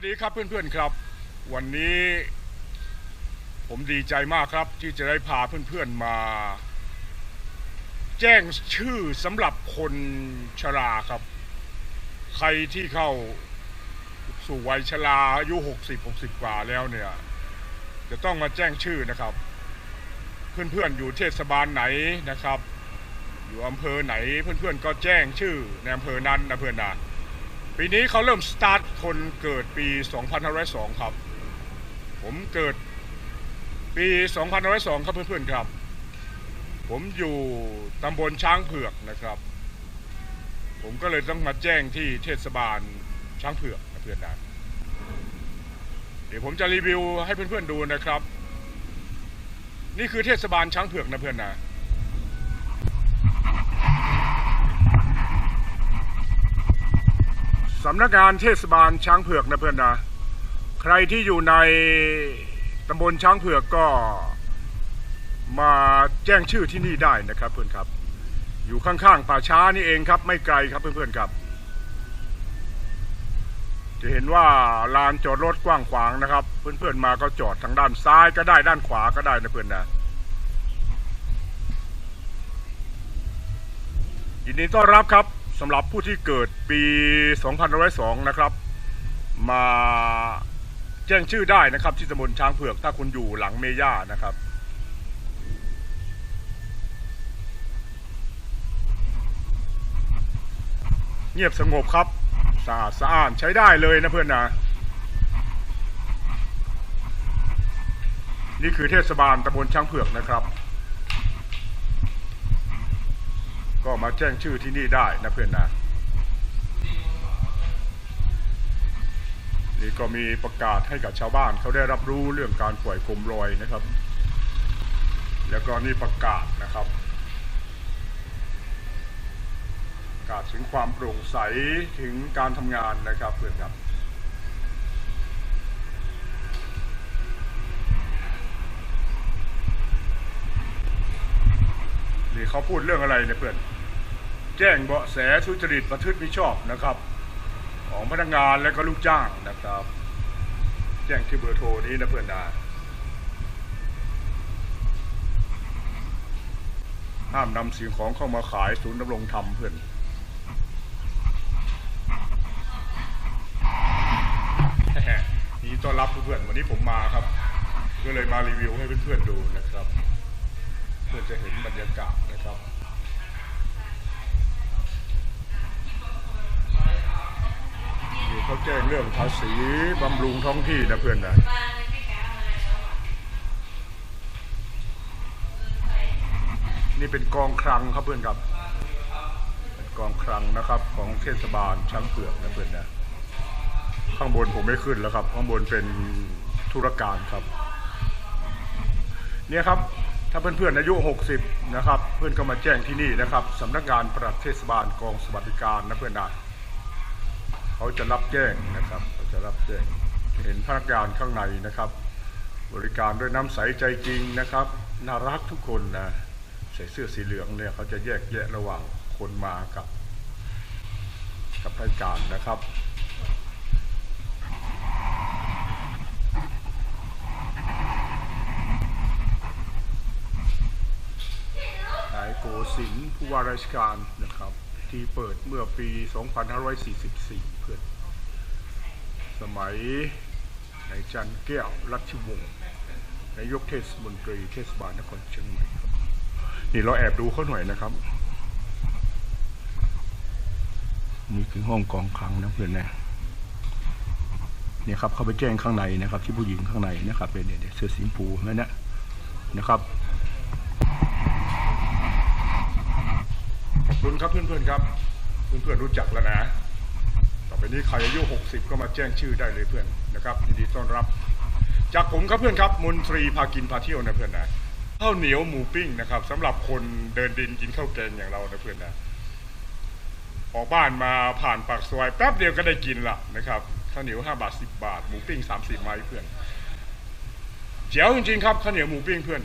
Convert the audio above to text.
วัสดีครับเพื่อนๆครับ วันนี้ผมดีใจมากครับที่จะได้พาเพื่อนๆมา แจ้งชื่อสำหรับคนชราครับ ใครที่เข้าสู่วัยชราอายุ 60 60 กว่าแล้วเนี่ย จะต้องมาแจ้งชื่อนะครับ เพื่อนๆอยู่เทศบาลไหนนะครับ อยู่อำเภอไหนเพื่อนๆก็แจ้งชื่อในอำเภอนั้นนะเพื่อนนะ ปีนี้เขาเริ่มสตาร์ทคนเกิดปี 2502 ครับ ผมเกิดปี 2502 ครับเพื่อนๆครับ ผมอยู่ตำบลช้างเผือกนะครับ ผมก็เลยต้องมาแจ้งที่เทศบาลช้างเผือกนะเพื่อนนะเดี๋ยวผมจะรีวิวให้เพื่อนๆดูนะครับ นี่คือเทศบาลช้างเผือกนะเพื่อนนะ สำนักงานเทศบาลช้างเผือกนะเพื่อนนะใครที่อยู่ในตำบลช้างเผือกก็มาแจ้งชื่อที่นี่ได้นะครับเพื่อนครับ อยู่ข้างๆป่าช้านี่เองครับไม่ไกลครับเพื่อนๆครับ จะเห็นว่าลานจอดรถกว้างขวางนะครับ เพื่อนๆมาก็จอดทางด้านซ้ายก็ได้ด้านขวาก็ได้นะเพื่อนนะยินดีต้อนรับครับ สำหรับผู้ที่เกิดปี2502นะครับ มาแจ้งชื่อได้นะครับ ที่ตำบลช้างเผือกถ้าคุณอยู่หลังเมย่านะครับเงียบสงบครับสะอาดสะอ้านใช้ได้เลยนะเพื่อนนะนี่คือเทศบาลตำบลช้างเผือกนะครับ ก็มาแจ้งชื่อที่นี่ได้นะเพื่อนนะนี่ก็มีประกาศให้กับชาวบ้านเขาได้รับรู้เรื่องการปล่อยโคมลอยนะครับ แล้วก็นี่ประกาศนะครับประกาศถึงความโปร่งใสถึงการทำงานนะครับเพื่อนครับ เขาพูดเรื่องอะไรเนี่ยเพื่อน แจ้งเบาะแสทุจริตประพฤติมิชอบนะครับ ของพนักงานและก็ลูกจ้างนะครับ แจ้งที่เบอร์โทรนี้นะเพื่อนนะห้ามนำสิ่งของเข้ามาขายศูนย์ดำรงธรรมเพื่อนนี่ต้อนรับเพื่อนวันนี้ผมมาครับ ก็เลยมารีวิวให้เพื่อนๆดูนะครับ เพื่อจะเห็นบรรยากาศนะครับนี่เขาแจ้งเรื่องภาษีบำรุงท้องที่นะเพื่อนนะนี่เป็นกองคลังครับเพื่อนครับเป็นกองคลังนะครับของเทศบาลช้างเผือกนะเพื่อนนะข้างบนผมไม่ขึ้นแล้วครับ ข้างบนเป็นธุรการครับ เนี่ยครับ ถ้าเพื่อนๆอายุ 60 นะครับ เพื่อนก็มาแจ้งที่นี่นะครับสำนักงานปลัดเทศบาลกองสวัสดิการนะเพื่อนนะเขาจะรับแจ้งนะครับเขาจะรับแจ้งเห็นพนักงานข้างในนะครับ บริการด้วยน้ำใสใจจริงนะครับ น่ารักทุกคนนะใส่เสื้อสีเหลืองเนี่ยเขาจะแยกแยะระหว่างคนมากับ กับราชการนะครับ นายโกศินผู้ว่าราชการนะครับ ที่เปิดเมื่อปี 2544 เพื่อนสมัยนายจันแก้วรัชวงศ์นายกเทศมนตรีเทศบาลนครเชียงใหม่นี่เราแอบดูเขาหน่อยนะครับนี่คือห้องกองคลังนะเพื่อนนะเนี่ยครับเขาไปแจ้งข้างในนะครับ ที่ผู้หญิงข้างในนะครับเป็นเนี่ยเนี่ยเสื้อสีชมพูนั่นนะนะครับ ขอบ คุณครับเพื่อนๆครับเพื่อนๆรู้จักแล้วนะ ต่อไปนี้ใครอายุ 60 ก็มาแจ้งชื่อได้เลยเพื่อนนะครับยินดีต้อนรับ จากผมครับเพื่อนครับมนตรีพากินพาเที่ยวนะเพื่อนนะข้าวเหนียวหมูปิ้งนะครับสำหรับคนเดินดินกินข้าวแกงอย่างเรานะเพื่อนนะออกบ้านมาผ่านปากซอยแป๊บเดียวก็ได้กินละนะครับข้าวเหนียว5บาท10บาท หมูปิ้ง30ไม้เพื่อนเจ๋วจริงๆครับข้าวเหนียวหมูปิ้งเพื่อน